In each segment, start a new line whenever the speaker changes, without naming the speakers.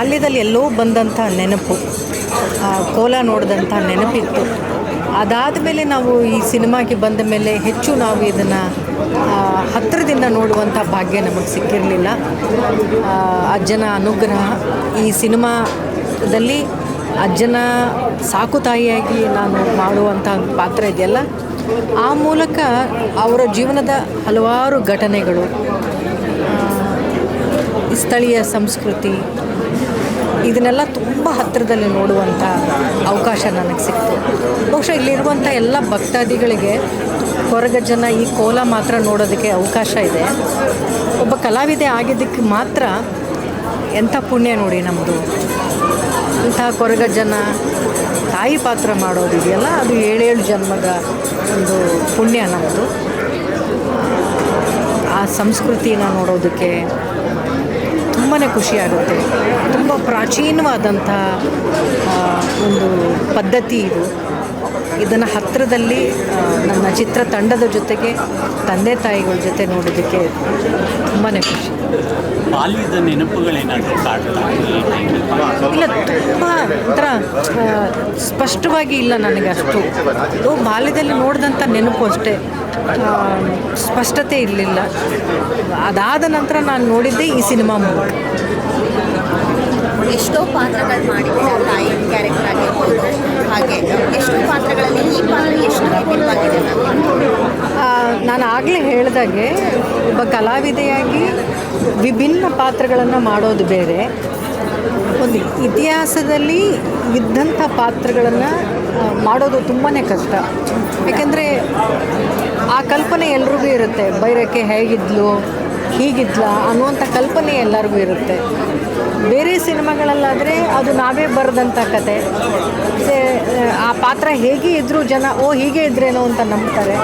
ಬಾಲ್ಯದಲ್ಲಿ ಎಲ್ಲೋ ಬಂದಂಥ ನೆನಪು ಕೋಲ ನೋಡಿದಂಥ ನೆನಪಿತ್ತು. ಅದಾದ ಮೇಲೆ ನಾವು ಈ ಸಿನಿಮಾಗೆ ಬಂದ ಮೇಲೆ ಹೆಚ್ಚು ನಾವು ಇದನ್ನು ಹತ್ತಿರದಿಂದ ನೋಡುವಂಥ ಭಾಗ್ಯ ನಮಗೆ ಸಿಕ್ಕಿರಲಿಲ್ಲ. ಅಜ್ಜನ ಅನುಗ್ರಹ, ಈ ಸಿನಿಮಾದಲ್ಲಿ ಅಜ್ಜನ ಸಾಕು ತಾಯಿಯಾಗಿ ನಾನು ಮಾಡುವಂಥ ಪಾತ್ರ ಇದೆಯಲ್ಲ, ಆ ಮೂಲಕ ಅವರ ಜೀವನದ ಹಲವಾರು ಘಟನೆಗಳು ಸ್ಥಳೀಯ ಸಂಸ್ಕೃತಿ ಇದನ್ನೆಲ್ಲ ತುಂಬ ಹತ್ತಿರದಲ್ಲಿ ನೋಡುವಂಥ ಅವಕಾಶ ನನಗೆ ಸಿಕ್ತು. ಬಹುಶಃ ಇಲ್ಲಿರುವಂಥ ಎಲ್ಲ ಭಕ್ತಾದಿಗಳಿಗೆ ಹೊರಗಜ್ಜನ ಈ ಕೋಲ ಮಾತ್ರ ನೋಡೋದಕ್ಕೆ ಅವಕಾಶ ಇದೆ. ಒಬ್ಬ ಕಲಾವಿದೆ ಆಗಿದ್ದಕ್ಕೆ ಮಾತ್ರ ಎಂಥ ಪುಣ್ಯ ನೋಡಿ ನಮ್ಮದು. ಇಂಥ ಕೊರಗಜ್ಜನ ತಾಯಿ ಪಾತ್ರ ಮಾಡೋದಿದೆಯಲ್ಲ ಅದು ಏಳೇಳು ಜನ್ಮದ ಒಂದು ಪುಣ್ಯ ನಮ್ಮದು. ಆ ಸಂಸ್ಕೃತಿನ ನೋಡೋದಕ್ಕೆ ತುಂಬಾ ಖುಷಿಯಾಗುತ್ತೆ. ತುಂಬ ಪ್ರಾಚೀನವಾದಂಥ ಆ, ಒಂದು ಪದ್ಧತಿ ಇದು. ಇದನ್ನು ಹತ್ತಿರದಲ್ಲಿ ನನ್ನ ಚಿತ್ರ ತಂಡದ ಜೊತೆಗೆ ತಂದೆ ತಾಯಿಗಳ ಜೊತೆ ನೋಡೋದಕ್ಕೆ ತುಂಬಾ ಖುಷಿ.
ಬಾಲ್ಯದ ನೆನಪುಗಳೇನಾದರೂ
ಇಲ್ಲ ತುಂಬ ಒಂಥರ ಸ್ಪಷ್ಟವಾಗಿ ಇಲ್ಲ ನನಗೆ ಅಷ್ಟು. ಬಾಲ್ಯದಲ್ಲಿ ನೋಡಿದಂಥ ನೆನಪು ಅಷ್ಟೇ. ಸ್ಪಷ್ಟತೆ ಇರಲಿಲ್ಲ. ಅದಾದ ನಂತರ ನಾನು ನೋಡಿದ್ದೆ ಈ ಸಿನಿಮಾ ಮೂಲಕ
ಎಷ್ಟೋ ಪಾತ್ರಗಳು ಮಾಡಿದ್ದಾರೆ ತಾಯಿ ಕ್ಯಾರೆಕ್ಟರ್ ಆಗಿರ್ಬೋದು. ಹಾಗೆ, ಎಷ್ಟೋ ಪಾತ್ರಗಳಲ್ಲಿ ಈ ಪಾತ್ರ ಎಷ್ಟು
ನಾನು ಆಗಲೇ ಹೇಳಿದಾಗೆ ಒಬ್ಬ ಕಲಾವಿದೆಯಾಗಿ ವಿಭಿನ್ನ ಪಾತ್ರಗಳನ್ನು ಮಾಡೋದು ಬೇರೆ. ಒಂದು ಇತಿಹಾಸದಲ್ಲಿ ಇದ್ದಂಥ ಪಾತ್ರಗಳನ್ನು ಮಾಡೋದು ತುಂಬಾ ಕಷ್ಟ. ಯಾಕೆಂದರೆ ಆ ಕಲ್ಪನೆ ಎಲ್ರಿಗೂ ಇರುತ್ತೆ. ಬೈರಕ್ಕೆ ಹೇಗಿದ್ಲು, ಹೀಗಿದ್ಲ ಅನ್ನುವಂಥ ಕಲ್ಪನೆ ಎಲ್ಲರಿಗೂ ಇರುತ್ತೆ. ಬೇರೆ ಸಿನಿಮಾಗಳಲ್ಲಾದರೆ ಅದು ನಾವೇ ಬರೆದಂಥ ಕತೆ. ಆ ಪಾತ್ರ ಹೇಗೆ ಇದ್ದರೂ ಜನ, ಓ, ಹೀಗೆ ಇದ್ರೇನೋ ಅಂತ ನಂಬ್ತಾರೆ.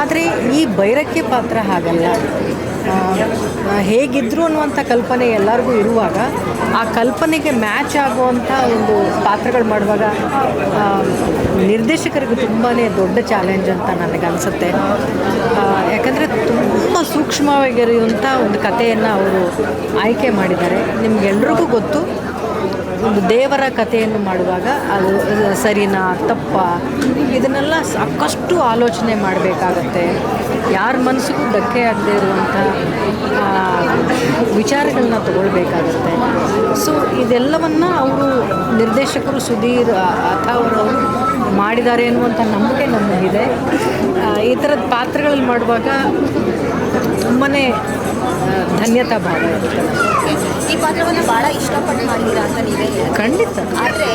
ಆದರೆ ಈ ಬೈರಕ್ಕೆ ಪಾತ್ರ ಹಾಗಲ್ಲ. ಹೇಗಿದ್ರು ಅನ್ನುವಂಥ ಕಲ್ಪನೆ ಎಲ್ಲರಿಗೂ ಇರುವಾಗ, ಆ ಕಲ್ಪನೆಗೆ ಮ್ಯಾಚ್ ಆಗುವಂಥ ಒಂದು ಪಾತ್ರಗಳು ಮಾಡುವಾಗ ನಿರ್ದೇಶಕರಿಗೆ ತುಂಬಾ ದೊಡ್ಡ ಚಾಲೆಂಜ್ ಅಂತ ನನಗನ್ಸುತ್ತೆ ಯಾಕಂದರೆ ತುಂಬ ಸೂಕ್ಷ್ಮವಾಗಿರುವಂಥ ಒಂದು ಕಥೆಯನ್ನು ಅವರು ಆಯ್ಕೆ ಮಾಡಿದ್ದಾರೆ. ನಿಮಗೆಲ್ರಿಗೂ ಗೊತ್ತು. ಒಂದು ದೇವರ ಕಥೆಯನ್ನು ಮಾಡುವಾಗ ಅದು ಸರಿನಾ, ತಪ್ಪ? ಇದನ್ನೆಲ್ಲ ಸಾಕಷ್ಟು ಆಲೋಚನೆ ಮಾಡಬೇಕಾಗತ್ತೆ. ಯಾರ ಮನಸ್ಸಿಗೂ ಧಕ್ಕೆ ಆಗದೆ ಇರುವಂಥ ವಿಚಾರಗಳನ್ನ ತಗೊಳ್ಬೇಕಾಗತ್ತೆ. ಸೊ ಇದೆಲ್ಲವನ್ನು ಅವರು ನಿರ್ದೇಶಕರು ಸುಧೀರ್ ಅವರು ಮಾಡಿದ್ದಾರೆ ಅನ್ನುವಂಥ ನಂಬಿಕೆ ನಮಗಿದೆ. ಈ ಥರದ ಪಾತ್ರಗಳಲ್ಲಿ ಮಾಡುವಾಗ ತುಂಬಾ ಧನ್ಯತಾ ಭಾವ ಇರುತ್ತೆ
ಈ ಪಾತ್ರವನ್ನು ಭಾಳ ಇಷ್ಟಪಟ್ಟು ಮಾಡಿದ್ದೀರಾ ಅಂತ ನೀವೇ.
ಖಂಡಿತ.
ಆದರೆ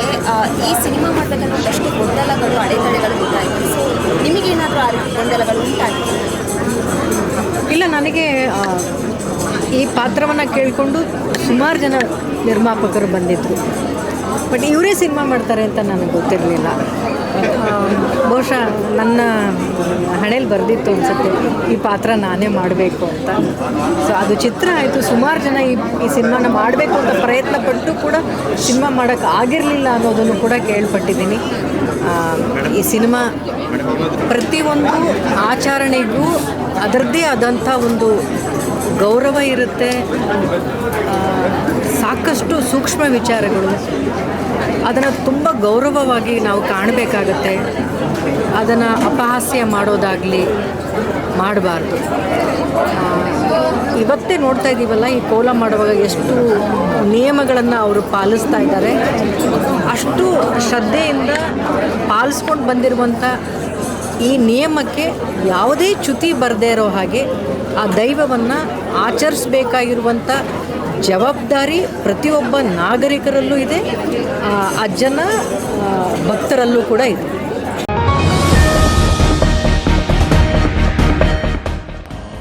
ಈ ಸಿನಿಮಾ ಮಾಡಬೇಕನ್ನೋ ಒಂದಷ್ಟು ಗೊಂದಲಗಳು ಅಡೆತಡೆಗಳು ಗೊತ್ತಾಯಿತು. ಸೊ ನಿಮಗೇನಾದರೂ ಆ ರೀತಿ ಗೊಂದಲಗಳು ಉಂಟಾಗಿದೆ
ಇಲ್ಲ ನನಗೆ ಈ ಪಾತ್ರವನ್ನು ಕೇಳಿಕೊಂಡು ಸುಮಾರು ಜನ ನಿರ್ಮಾಪಕರು ಬಂದಿದ್ದರು ಬಟ್ ಇವರೇ ಸಿನಿಮಾ ಮಾಡ್ತಾರೆ ಅಂತ ನನಗೆ ಗೊತ್ತಿರಲಿಲ್ಲ. ಬಹುಶಃ ನನ್ನ ಹಣೆಯಲ್ಲಿ ಬರೆದಿತ್ತು ಅನಿಸುತ್ತೆ. ಈ ಪಾತ್ರ ನಾನೇ ಮಾಡಬೇಕು ಅಂತ. ಸೊ ಅದು ಚಿತ್ರ ಆಯಿತು. ಸುಮಾರು ಜನ ಈ ಈ ಸಿನಿಮಾನ ಮಾಡಬೇಕು ಅಂತ ಪ್ರಯತ್ನ ಪಟ್ಟು ಕೂಡ ಸಿನಿಮಾ ಮಾಡೋಕ್ಕೆ ಆಗಿರಲಿಲ್ಲ ಅನ್ನೋದನ್ನು ಕೂಡ ಕೇಳ್ಪಟ್ಟಿದ್ದೀನಿ. ಈ ಸಿನಿಮಾ ಪ್ರತಿಯೊಂದು ಆಚರಣೆಗೂ ಅದರದ್ದೇ ಆದಂಥ ಒಂದು ಗೌರವ ಇರುತ್ತೆ. ಸಾಕಷ್ಟು ಸೂಕ್ಷ್ಮ ವಿಚಾರಗಳು. ಅದನ್ನು ತುಂಬ ಗೌರವವಾಗಿ ನಾವು ಕಾಣಬೇಕಾಗತ್ತೆ. ಅದನ್ನು ಅಪಹಾಸ್ಯ ಮಾಡೋದಾಗಲಿ ಮಾಡಬಾರ್ದು. ಇವತ್ತೇ ನೋಡ್ತಾ ಇದ್ದೀವಲ್ಲ, ಈ ಕೋಲ ಮಾಡುವಾಗ ಎಷ್ಟು ನಿಯಮಗಳನ್ನು ಅವರು ಪಾಲಿಸ್ತಾ ಇದ್ದಾರೆ. ಅಷ್ಟು ಶ್ರದ್ಧೆಯಿಂದ ಪಾಲಿಸ್ಕೊಂಡು ಬಂದಿರುವಂಥ ಈ ನಿಯಮಕ್ಕೆ ಯಾವುದೇ ಚ್ಯುತಿ ಬರದೇ ಇರೋ ಹಾಗೆ ಆ ದೈವವನ್ನು ಆಚರಿಸಬೇಕಾಗಿರುವಂಥ ಜವಾಬ್ದಾರಿ ಪ್ರತಿಯೊಬ್ಬ ನಾಗರಿಕರಲ್ಲೂ ಇದೆ ಅಜ್ಜನ ಭಕ್ತರಲ್ಲೂ ಕೂಡ ಇದೆ.